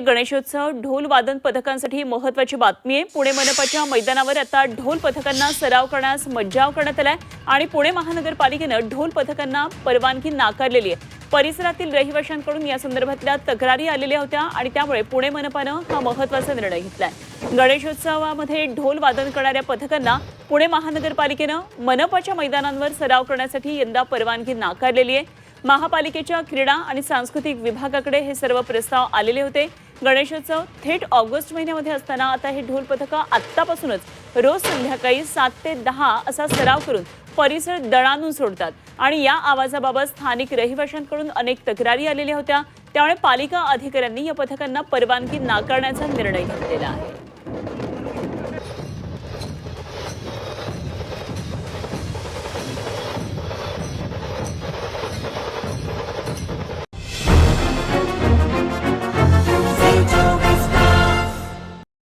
गणेशोत्सव ढोल वादन पथकांसाठी महत्वाची बातमी आहे. पुणे मनपाच्या मैदानावर आता ढोल पथकांना सराव करण्यास मज्जाव करण्यात आलाय आणि पुणे महानगरपालिकेनं ढोल पथकांना परवानगी नाकारलेली आहे. परिसरातील रहिवाशांकडून या संदर्भातल्या तक्रारी आलेल्या होत्या आणि त्यामुळे पुणे मनपानं हा महत्त्वाचा निर्णय घेतलाय. गणेशोत्सवामध्ये ढोल वादन करणाऱ्या पथकांना पुणे महानगरपालिकेनं मनपाच्या मैदानांवर सराव करण्यासाठी यंदा परवानगी नाकारलेली आहे. महापालिकेच्या क्रीडा आणि सांस्कृतिक विभागाकडे हे सर्व प्रस्ताव आलेले होते. गणेशोत्सव थेट ऑगस्ट महिन्यामध्ये असताना आता हे ढोल पथकं आत्तापासूनच रोज संध्याकाळी सात ते दहा असा सराव करून परिसर दणानून सोडतात. आणि या आवाजाबाबत स्थानिक रहिवाशांकडून अनेक तक्रारी आलेल्या होत्या. त्यामुळे पालिका अधिकाऱ्यांनी या पथकांना परवानगी नाकारण्याचा निर्णय घेतलेला आहे.